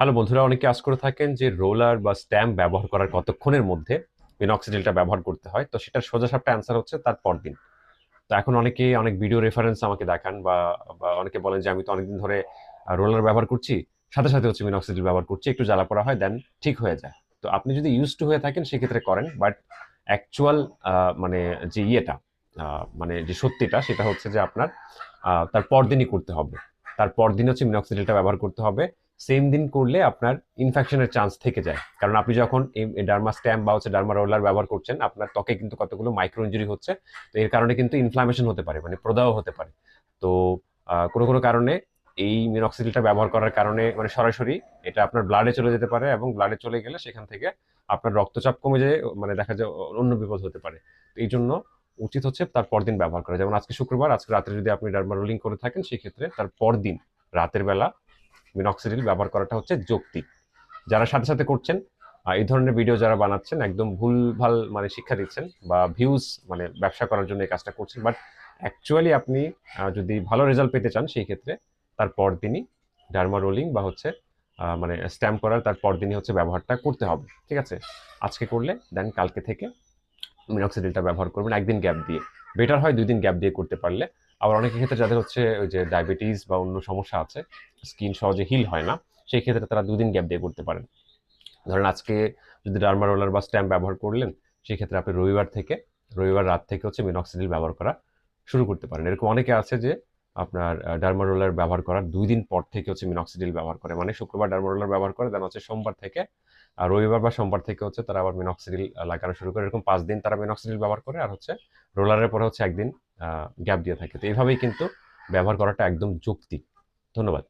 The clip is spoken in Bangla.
হ্যালো বন্ধুরা, অনেকে আজ করে থাকেন যে রোলার বা স্ট্যাম্প ব্যবহার করার কতক্ষণের মধ্যে মিনক্সিডিলটা ব্যবহার করতে হয়। তো সেটার সোজাসাপটা অ্যান্সার হচ্ছে তার পরদিন। তো এখন অনেকে অনেক ভিডিও রেফারেন্স আমাকে দেখান বা অনেকে বলেন যে আমি তো অনেকদিন ধরে রোলার ব্যবহার করছি, সাথে সাথে হচ্ছে মিনক্সিডিল ব্যবহার করছি, একটু জ্বালা পড়া হয় দেন ঠিক হয়ে যায়। তো আপনি যদি ইউজ টু হয়ে থাকেন সেক্ষেত্রে করেন বাট অ্যাকচুয়াল মানে যে ইয়েটা মানে যে সত্যিটা সেটা হচ্ছে যে আপনার তার পরদিনই করতে হবে। তার পরদিন হচ্ছে মিনক্সিডিলটা ব্যবহার করতে হবে। সেম দিন করলে আপনার ইনফেকশনের চান্স থেকে যায়। কারণ আপনি যখন এই ডার্মা স্ট্যাম্প বা হচ্ছে ডার্মা রোলার ব্যবহার করছেন, আপনার ত্বকে কিন্তু কতগুলো মাইক্রো ইঞ্জুরি হচ্ছে, তো এর কারণে কিন্তু ইনফ্লামেশন হতে পারে মানে প্রদাহ হতে পারে। তো কোনো কোনো কারণে এই মিনক্সিডিলটা ব্যবহার করার কারণে মানে সরাসরি এটা আপনার ব্লাডে চলে যেতে পারে এবং ব্লাডে চলে গেলে সেখান থেকে আপনার রক্তচাপ কমে যায় মানে দেখা যায় অন্য বিপদ হতে পারে। তো এই জন্য উচিত হচ্ছে তার পরদিন ব্যবহার করা। যেমন আজকে শুক্রবার, আজকে রাতে যদি আপনি ডার্মা রোলিং করে থাকেন, সেক্ষেত্রে তার পরদিন, রাতের বেলা মিনক্সিডিল ব্যবহার করাটা হচ্ছে যৌক্তিক। যারা সাথে সাথে করছেন এই ধরনের ভিডিও যারা বানাচ্ছেন, একদম ভুল ভালো মানে শিক্ষা দিচ্ছেন বা ভিউজ মানে ব্যবসা করার জন্য এই কাজটা করছেন বাট অ্যাকচুয়ালি আপনি যদি ভালো রেজাল্ট পেতে চান, সেই ক্ষেত্রে তার পরদিনই ডার্মা রোলিং বা হচ্ছে মানে স্ট্যাম্প করার তার পরদিনই হচ্ছে ব্যবহারটা করতে হবে, ঠিক আছে? আজকে করলে দেন কালকে থেকে মিনক্সিডিলটা ব্যবহার করবেন, একদিন গ্যাপ দিয়ে। বেটার হয় দুই দিন গ্যাপ দিয়ে করতে পারলে আবার অনেকের ক্ষেত্রে যাদের হচ্ছে ওই যে ডায়াবেটিস বা অন্য সমস্যা আছে স্কিন সহজে হিল হয় না, সেই ক্ষেত্রে তারা দুদিন গ্যাপ দিয়ে করতে পারেন। ধরেন আজকে যদি ডার্মা রোলার বা স্ট্যাম্প ব্যবহার করলেন, সেই ক্ষেত্রে আপনি রবিবার থেকে, রবিবার রাত থেকে হচ্ছে মিনক্সিডিল ব্যবহার করা শুরু করতে পারেন। এরকম অনেকে আছে যে আপনার ডার্মা রোলার ব্যবহার করার দুই দিন পর থেকে হচ্ছে মিনক্সিডিল ব্যবহার করে। মানে শুক্রবার ডার্মা রোলার ব্যবহার করে দেন হচ্ছে সোমবার থেকে, আর রবিবার বা সোমবার থেকে হচ্ছে তারা আবার মিনক্সিডিল লাগানো শুরু করে। এরকম পাঁচ দিন তারা মিনক্সিডিল ব্যবহার করে, আর হচ্ছে রোলারের পরে হচ্ছে একদিন গ্যাপ দিয়ে থাকে। তো এভাবেই কিন্তু ব্যবহার করাটা একদম যুক্তি ধন্যবাদ।